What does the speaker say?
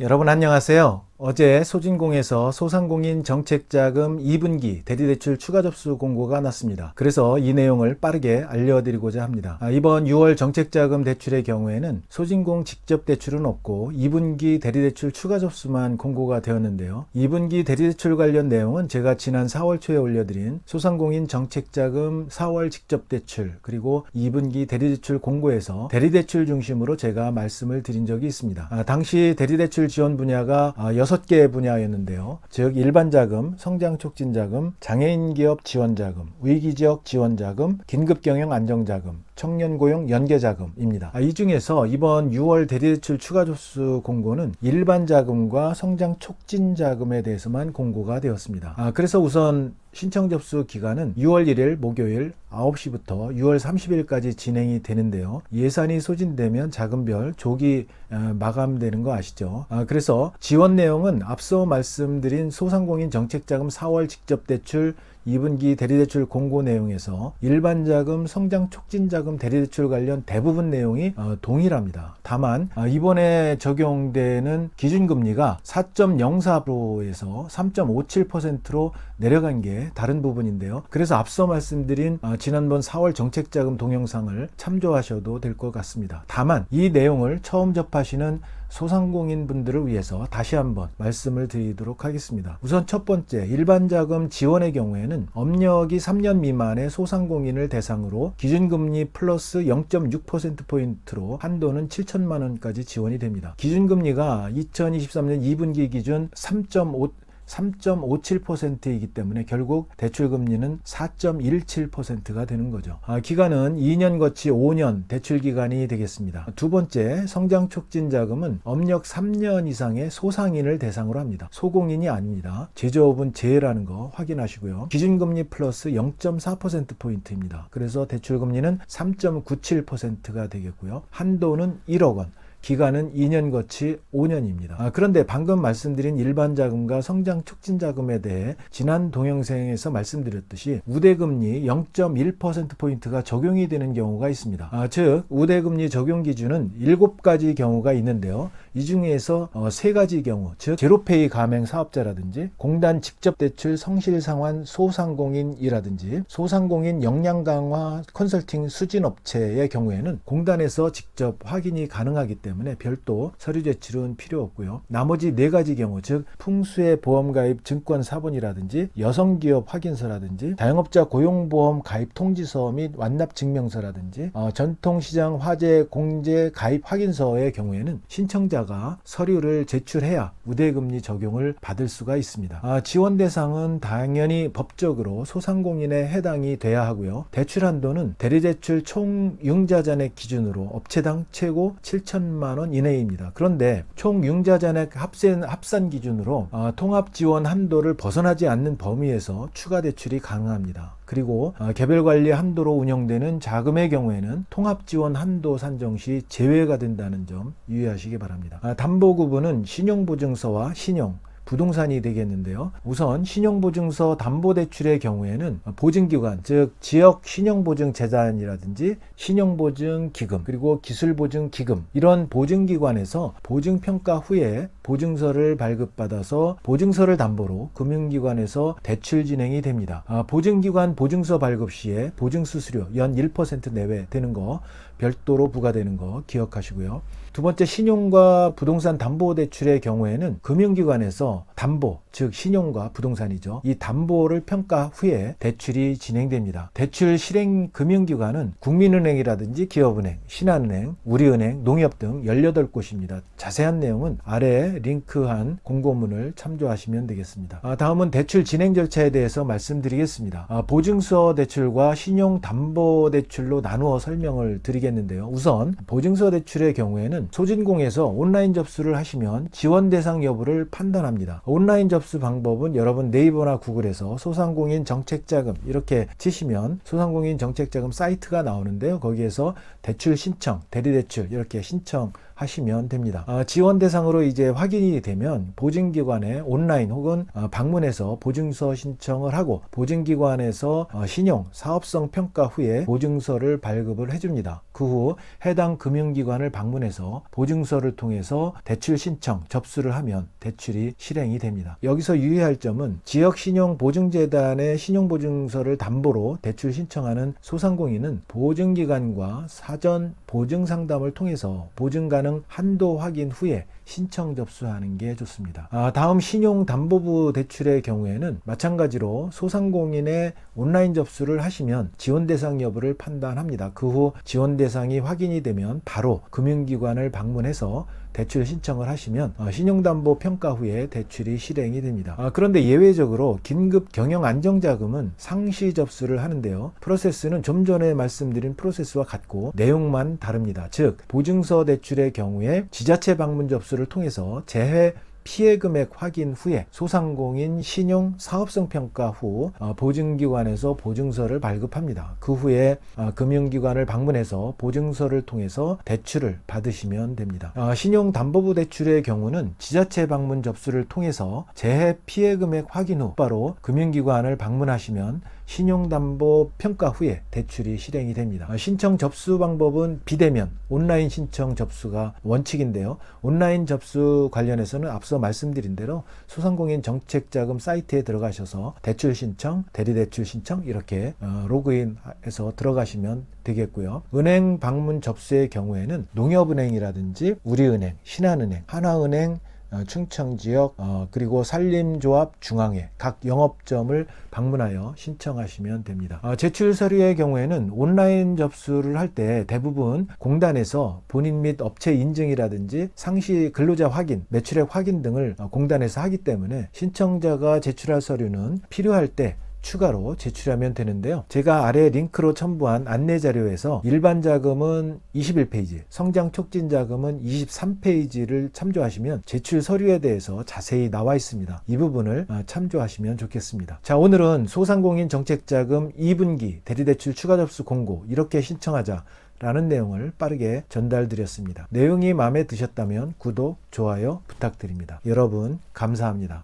여러분 안녕하세요. 어제 소진공에서 소상공인 정책자금 2분기 대리대출 추가 접수 공고가 났습니다. 그래서 이 내용을 빠르게 알려드리고자 합니다. 아, 이번 6월 정책자금 대출의 경우에는 소진공 직접 대출은 없고 2분기 대리대출 추가 접수만 공고가 되었는데요. 2분기 대리대출 관련 내용은 제가 지난 4월 초에 올려드린 소상공인 정책자금 4월 직접 대출 그리고 2분기 대리대출 공고에서 대리대출 중심으로 제가 말씀을 드린 적이 있습니다. 아, 당시 대리대출 지원 분야가 아, 6개 분야였는데요. 즉 일반 자금, 성장 촉진 자금, 장애인 기업 지원 자금, 위기 지역 지원 자금, 긴급 경영 안정 자금, 청년 고용 연계 자금입니다. 아, 이 중에서 이번 6월 대리대출 추가 접수 공고는 일반 자금과 성장 촉진 자금에 대해서만 공고가 되었습니다. 아, 그래서 우선 신청 접수 기간은 6월 1일 목요일 9시부터 6월 30일까지 진행이 되는데요. 예산이 소진되면 자금별 조기 어, 마감되는 거 아시죠? 아, 그래서 지원 내용은 앞서 말씀드린 소상공인 정책자금 4월 직접 대출 2분기 대리대출 공고 내용에서 일반 자금, 성장 촉진 자금 대리대출 관련 대부분 내용이 어, 동일합니다. 다만 아, 이번에 적용되는 기준금리가 4.04%에서 3.57%로 내려간 게 다른 부분인데요. 그래서 앞서 말씀드린 어, 지난번 4월 정책자금 동영상을 참조하셔도 될 것 같습니다. 다만 이 내용을 처음 접하시는 소상공인 분들을 위해서 다시 한번 말씀을 드리도록 하겠습니다. 우선 첫 번째, 일반 자금 지원의 경우에는 업력이 3년 미만의 소상공인을 대상으로 기준금리 플러스 0.6%포인트로 한도는 7천만 원까지 지원이 됩니다. 기준금리가 2023년 2분기 기준 3.5 3.57%이기 때문에 결국 대출 금리는 4.17%가 되는 거죠. 아, 기간은 2년 거치 5년 대출 기간이 되겠습니다. 두 번째, 성장 촉진 자금은 업력 3년 이상의 소상인을 대상으로 합니다. 소공인이 아닙니다. 제조업은 제라는 거 확인하시고요. 기준금리 플러스 0.4% 포인트입니다. 그래서 대출 금리는 3.97%가 되겠고요. 한도는 1억 원. 기간은 2년 거치 5년입니다. 아, 그런데 방금 말씀드린 일반 자금과 성장 촉진 자금에 대해 지난 동영상에서 말씀드렸듯이 우대금리 0.1%포인트가 적용이 되는 경우가 있습니다. 아, 즉, 우대금리 적용 기준은 7가지 경우가 있는데요. 이 중에서 어, 3가지 경우, 즉, 제로페이 가맹 사업자라든지 공단 직접 대출 성실 상환 소상공인이라든지 소상공인 역량 강화 컨설팅 수진 업체의 경우에는 공단에서 직접 확인이 가능하기 때문에 별도 서류 제출은 필요 없고요. 나머지 네 가지 경우, 즉 풍수의 보험 가입 증권 사본이라든지 여성기업 확인서라든지 자영업자 고용보험 가입 통지서 및 완납 증명서라든지 어, 전통시장 화재 공제 가입 확인서의 경우에는 신청자 가 서류를 제출해야 우대금리 적용을 받을 수가 있습니다. 아, 지원 대상은 당연히 법적으로 소상공인에 해당이 돼야 하고요. 대출 한도는 대리대출 총 융자잔액 기준으로 업체당 최고 7천 3만 원 이내입니다. 그런데 총 융자 잔액 합산, 합산 기준으로 어, 통합 지원 한도를 벗어나지 않는 범위에서 추가 대출이 가능합니다. 그리고 어, 개별 관리 한도로 운영되는 자금의 경우에는 통합 지원 한도 산정 시 제외가 된다는 점 유의하시기 바랍니다. 아, 담보 구분은 신용 보증서와 신용 부동산이 되겠는데요. 우선 신용보증서 담보대출의 경우에는 보증기관, 즉 지역 신용보증재단이라든지 신용보증기금, 그리고 기술보증기금 이런 보증기관에서 보증평가 후에 보증서를 발급받아서 보증서를 담보로 금융기관에서 대출 진행이 됩니다. 아, 보증기관 보증서 발급 시에 보증수수료 연 1% 내외 되는 거 별도로 부과되는 거 기억하시고요. 두 번째 신용과 부동산 담보 대출의 경우에는 금융기관에서 담보, 즉 신용과 부동산이죠. 이 담보를 평가 후에 대출이 진행됩니다. 대출 실행 금융기관은 국민은행이라든지 기업은행, 신한은행, 우리은행, 농협 등 18곳입니다. 자세한 내용은 아래 링크한 공고문을 참조하시면 되겠습니다. 아, 다음은 대출 진행 절차에 대해서 말씀드리겠습니다. 아, 보증서 대출과 신용 담보 대출로 나누어 설명을 드리겠는데요. 우선 보증서 대출의 경우에는 소진공에서 온라인 접수를 하시면 지원 대상 여부를 판단합니다. 온라인 접수 방법은 여러분 네이버나 구글에서 소상공인 정책자금 이렇게 치시면 소상공인 정책자금 사이트가 나오는데요. 거기에서 대출 신청, 대리대출 이렇게 신청 하시면 됩니다. 아, 지원 대상으로 이제 확인이 되면 보증기관에 온라인 혹은 어, 방문해서 보증서 신청을 하고 보증기관에서 어, 신용 사업성 평가 후에 보증서를 발급을 해줍니다. 그 후 해당 금융기관을 방문해서 보증서를 통해서 대출 신청 접수를 하면 대출이 실행이 됩니다. 여기서 유의할 점은 지역신용보증재단의 신용보증서를 담보로 대출 신청하는 소상공인은 보증기관과 사전 보증 상담을 통해서 보증 가능 한도 확인 후에 신청 접수하는 게 좋습니다. 아, 다음 신용담보부 대출의 경우에는 마찬가지로 소상공인의 온라인 접수를 하시면 지원 대상 여부를 판단합니다. 그 후 지원 대상이 확인이 되면 바로 금융기관을 방문해서 대출 신청을 하시면 어, 신용담보 평가 후에 대출이 실행이 됩니다. 아, 그런데 예외적으로 긴급 경영 안정자금은 상시 접수를 하는데요. 프로세스는 좀 전에 말씀드린 프로세스와 같고 내용만 다릅니다. 즉 보증서 대출의 경우에 지자체 방문 접수를 통해서 재해 피해 금액 확인 후에 소상공인 신용 사업성 평가 후 어, 보증기관에서 보증서를 발급합니다. 그 후에 어, 금융기관을 방문해서 보증서를 통해서 대출을 받으시면 됩니다. 어, 신용담보부 대출의 경우는 지자체 방문 접수를 통해서 재해 피해 금액 확인 후 바로 금융기관을 방문하시면 신용담보 평가 후에 대출이 실행이 됩니다. 어, 신청 접수 방법은 비대면 온라인 신청 접수가 원칙인데요. 온라인 접수 관련해서는 앞서 말씀드린 대로 소상공인 정책자금 사이트에 들어가셔서 대출 신청, 대리 대출 신청 이렇게 어, 로그인해서 들어가시면 되겠고요. 은행 방문 접수의 경우에는 농협은행이라든지 우리은행, 신한은행, 하나은행 어, 충청 지역 어, 그리고 산림조합 중앙회 각 영업점을 방문하여 신청하시면 됩니다. 어, 제출 서류의 경우에는 온라인 접수를 할 때 대부분 공단에서 본인 및 업체 인증이라든지 상시 근로자 확인, 매출액 확인 등을 어, 공단에서 하기 때문에 신청자가 제출할 서류는 필요할 때 추가로 제출하면 되는데요. 제가 아래 링크로 첨부한 안내 자료에서 일반 자금은 21페이지, 성장 촉진 자금은 23페이지를 참조하시면 제출 서류에 대해서 자세히 나와 있습니다. 이 부분을 어, 참조하시면 좋겠습니다. 자, 오늘은 소상공인 정책 자금 2분기 대리대출 추가 접수 공고 이렇게 신청하자 라는 내용을 빠르게 전달드렸습니다. 내용이 마음에 드셨다면 구독, 좋아요 부탁드립니다. 여러분, 감사합니다.